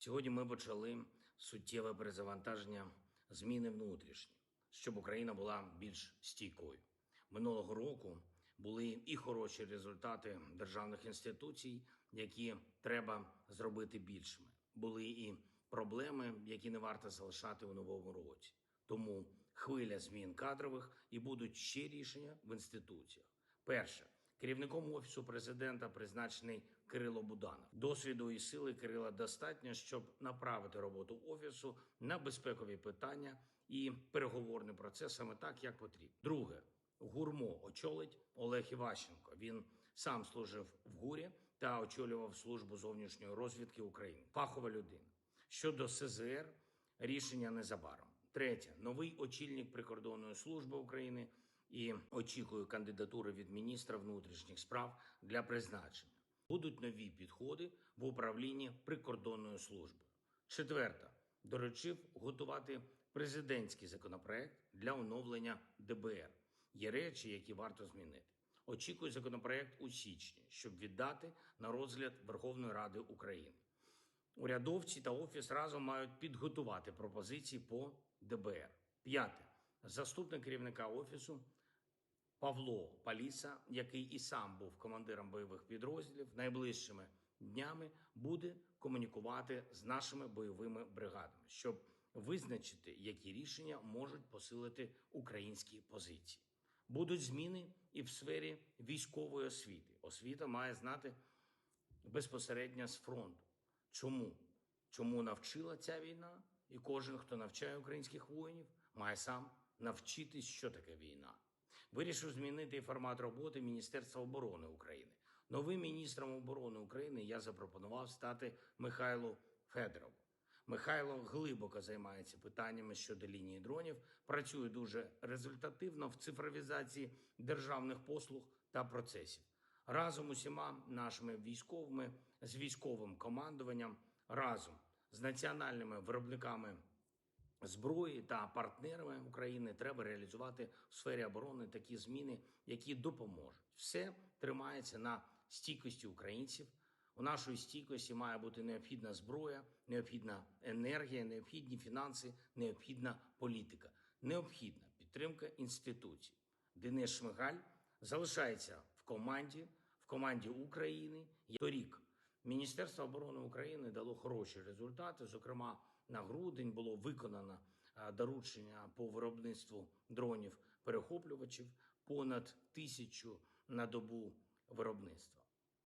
Сьогодні ми почали суттєве перезавантаження зміни внутрішні, щоб Україна була більш стійкою. Минулого року були і хороші результати державних інституцій, які треба зробити більшими. Були і проблеми, які не варто залишати у новому році. Тому хвиля змін кадрових і будуть ще рішення в інституціях. Перше. Керівником офісу президента призначений Кирило Буданов. Досвіду і сили Кирила достатньо, щоб направити роботу офісу на безпекові питання і переговорний процес саме так, як потрібно. Друге, гурмо очолить Олег Іващенко. Він сам служив в гурі та очолював службу зовнішньої розвідки України. Фахова людина. Щодо СЗР, рішення незабаром. Третє, новий очільник прикордонної служби України і очікую кандидатури від міністра внутрішніх справ для призначення. Будуть нові підходи в управлінні прикордонною службою. Четверта, доручив готувати президентський законопроект для оновлення ДБР. Є речі, які варто змінити. Очікую законопроект у січні, щоб віддати на розгляд Верховної Ради України. Урядовці та офіс разом мають підготувати пропозиції по ДБР. П'яте. Заступник керівника офісу Павло Паліса, який і сам був командиром бойових підрозділів, найближчими днями буде комунікувати з нашими бойовими бригадами, щоб визначити, які рішення можуть посилити українські позиції. Будуть зміни і в сфері військової освіти. Освіта має знати безпосередньо з фронту. Чому? Чому навчила ця війна? І кожен, хто навчає українських воїнів, має сам навчитись, що таке війна. Вирішив змінити формат роботи Міністерства оборони України. Новим міністром оборони України я запропонував стати Михайлу Федорову. Михайло глибоко займається питаннями щодо лінії дронів, працює дуже результативно в цифровізації державних послуг та процесів. Разом усіма нашими військовими з військовим командуванням, разом з національними виробниками зброї та партнерами України треба реалізувати в сфері оборони такі зміни, які допоможуть. Все тримається на стійкості українців. У нашої стійкості має бути необхідна зброя, необхідна енергія, необхідні фінанси, необхідна політика, необхідна підтримка інституцій. Денис Шмигаль залишається в команді, в команді України. Торік Міністерство оборони України дало хороші результати. Зокрема, на грудень було виконано е, доручення по виробництву дронів перехоплювачів понад тисячу на добу виробництва.